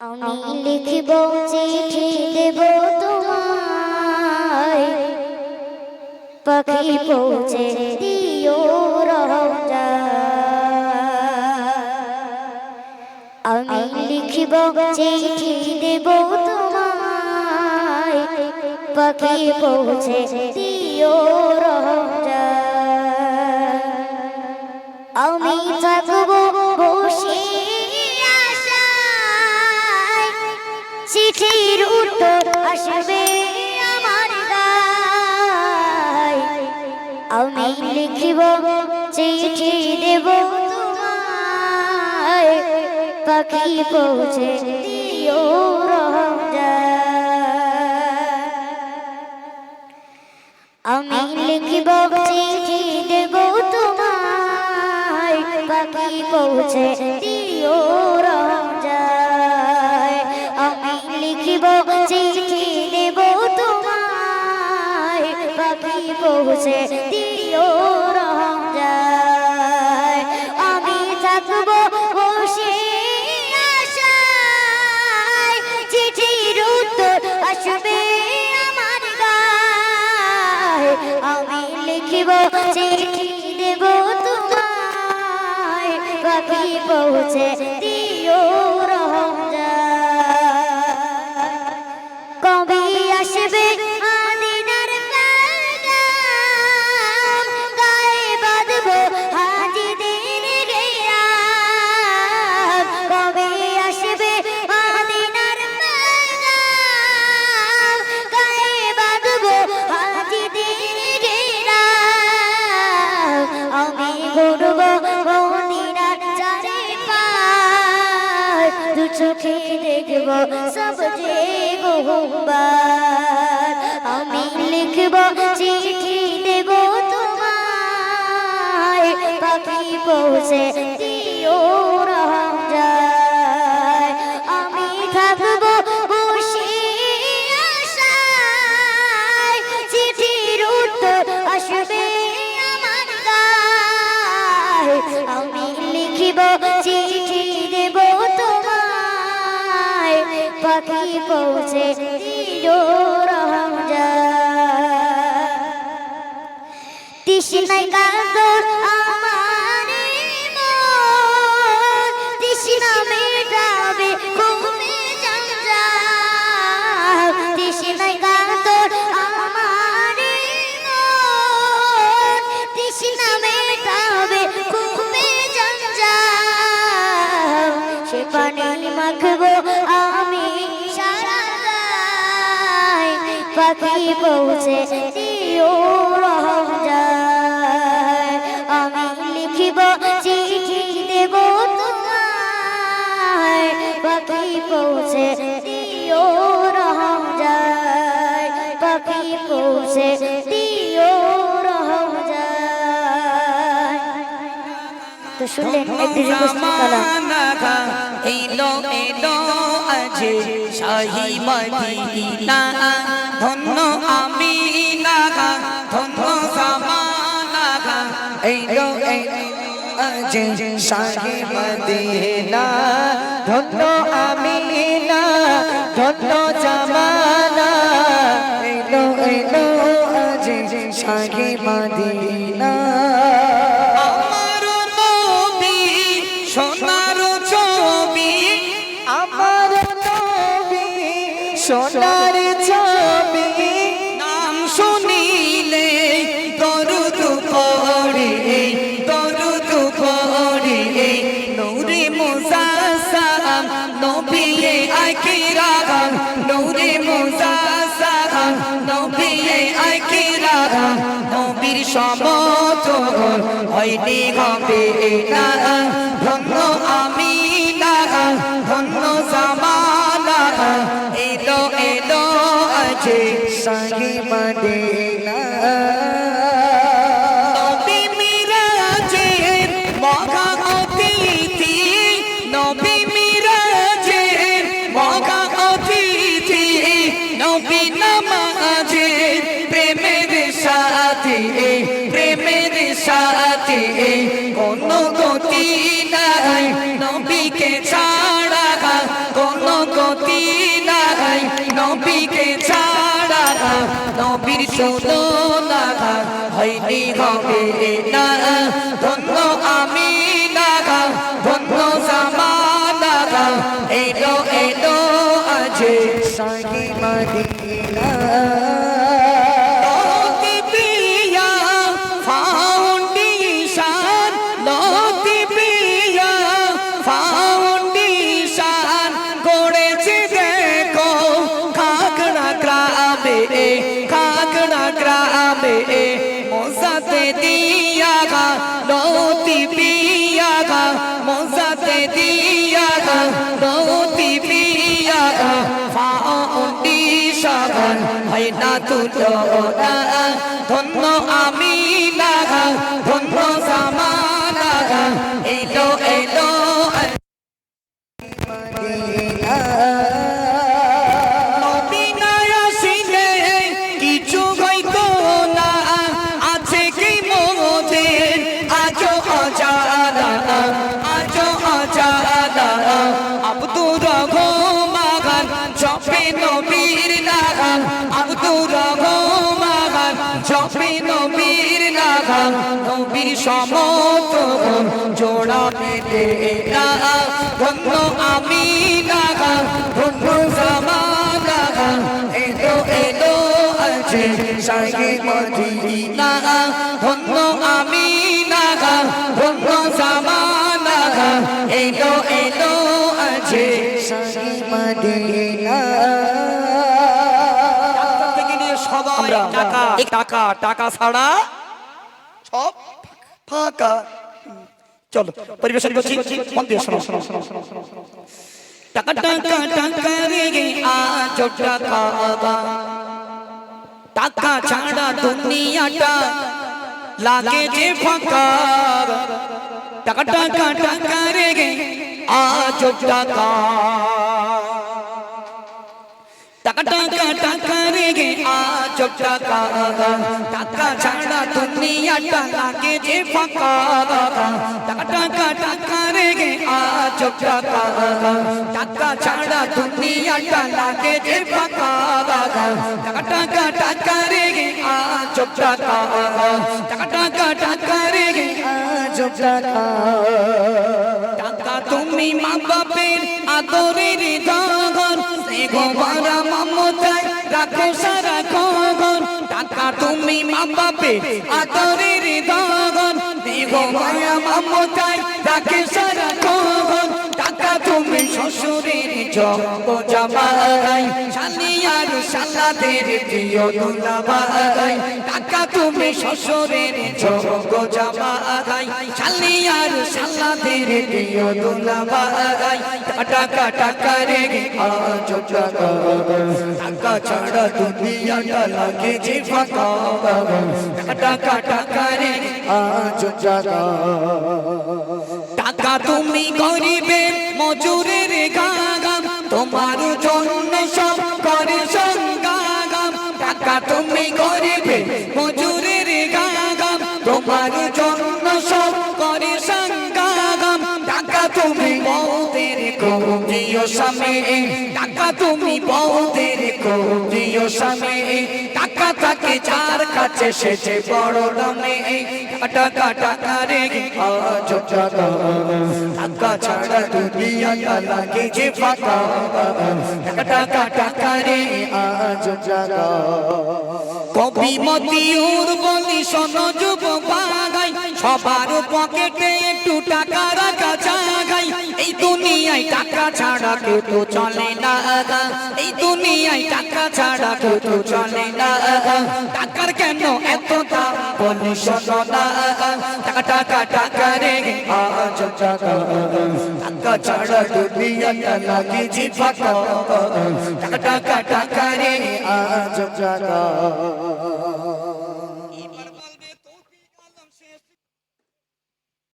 আমি লিখিব চিঠি দেব তোমায়। পাখি পৌঁছে দিও রহজা আমি লিখিব চিঠি দেব তোমায়। পাখি পৌঁছে দিও রহজা আমি থাকব চিঠির উত্তর আসবে আমার আমি লিখিব, চিঠি দেব তোমায়। পাখি পৌঁছে দিও আমি লিখিব, চিঠি দেব তোমায়। পাখি পৌঁছে দিও লিখিব চিঠি দেব তোমায়। পাখি দিও আমি থাকব বসে আশায়। চিঠির আসবে আমার আমি লিখিব, চিঠি দেব তোমায়। পাখি পৌঁছে দিও দেখব সব যে আমি লিখব চিঠি দেব তোমায়। পাখি পৌঁছে পাখি পৌঁছে দিও রহমজায় তৃষ্ণায় কাতর আমার তৃষ্ণা মেটাবে ঘুমে জঞ্জাল তৃষ্ণায় কাতর আমার তৃষ্ণা মেটাবে ঘুমে জঞ্জাল সে পানি মাখবো আমি পাখি পৌঁছে দিও রহমজায় আমি লিখিব চিঠি দেব তোমায়। পাখি পৌঁছে দিও পাখি পৌঁছে দিও রহমজায়। তো শুনলেন একটি রিকোয়েস্ট কালাম। এলো এলো আজ শাহি মদিনা। ধন্য আমি নাগা ধন্য সামানা এলো আজ শাহি মদিনা, ধন্য আমি না, ধন্য জামানা এলো এলো আজ শাহি মদিনা। মুসাসাম নবী আকিরাম নূরে মুসাসাম নবী আকিরাম নবীর সমতল হয়নি হবে না ধন্য আমি না ধন্য জামানা এলো এলো আছে সঙ্গী মদিনা নবী নামাজের প্রেমের সাথে প্রেমের সাথে কোনো গতি নাই। নবীকে ছাড়া কোনো গতি নাই। নবীকে ছাড়া নবীর শুনো না হয়নি, হবে না। ধন্য আমি না ধন্য জামানা এলো এলো আছে সাহি মদিনা uh... হয় না তুলো ধন্য আমি লাগা ধন্য সামানা এলো এলো নবীনায় আসিলে জপে নবীর নাম নবীর সমত জোড়া মেলে না ধন্য আমি লাগা ধন্য জামানা এলো এলো আছে সাহি মদিনা ধন্য আমি লাগা ধন্য জামানা এলো এলো আছে সাহি মদিনা। টাকা টাকা টাকা ছাড়া সব ফাঁকা। চলো পরিবেশন করছি মন দিয়ে শোনো শোনো শোনো শোনো টাকা টাকা টাকা রে গে আজ টাকা আবা। টাকা ছাড়া দুনিয়াটা লাগে যে ফাঁকা। টাকা টাকা টাকা, রে, গে আজ টাকা। টাকা টাকা টাকা রে গে, আজ টাকা টাকা ছাড়া দুনিয়াটা লাগে যে ফাঁকা। টাকা টাকা টাকা রে গে, আজ টাকা টাকা ছাড়া দুনিয়াটা লাগে যে ফাঁকা। টাকা তুমি মা বাপের আদরের স্নেহ ভরা মমতায় রাখো সারা খবর টাকা তুমি মা বাপের আদরের মমতায় রাখে সারা খবর টাকা তুমি শ্বশুরের জগ জামাই শালিয়ার শালাদের প্রিয় দুলাভাই। টাকা তুমি শ্বশুরের জগ জামাই শালিয়ার শালাদের প্রিয় দুলাভাই। টাকা টাকা রে, আজ টাকা টাকা ছাড়া দুনিয়াটা লাগে যে ফাঁকা। টাকা টাকা রে, আজ টাকা। টাকা তুমি গাগাম তোমার জন্য সব করে সঙ্গাগাম টাকা তুমি গরিবে মজুরের গাগাম তোমার তুমি বউদের কোজিও স্বামী। টাকা তুমি বউদের কোজিও স্বামী। টাকা থাকে যার কাছে সেছে বড় নামে টাকা টাকা রে টাকা ছাড়া দুনিয়াটা লাগে যে ফাঁকা। টাকা টাকা রে আজ টাকা কবি মতিউর বলি, শোনো যুব বাগাই। সবার পকেটে একটু টাকা রাখা চাগাই এই দুনিয়ায় টাকা ছাড়া কেউ তো চলে না। এই দুনিয়ায় টাকা ছাড়া কেউ তো চলে না। টাকার কেন এত দাম? বলি শোনো টাকা টাকা টাকা রে, আজ টাকা। টাকা ছাড়া দুনিয়াটা লাগে যে ফাঁকা টাকা টাকা টাকা রে, আজ টাকা।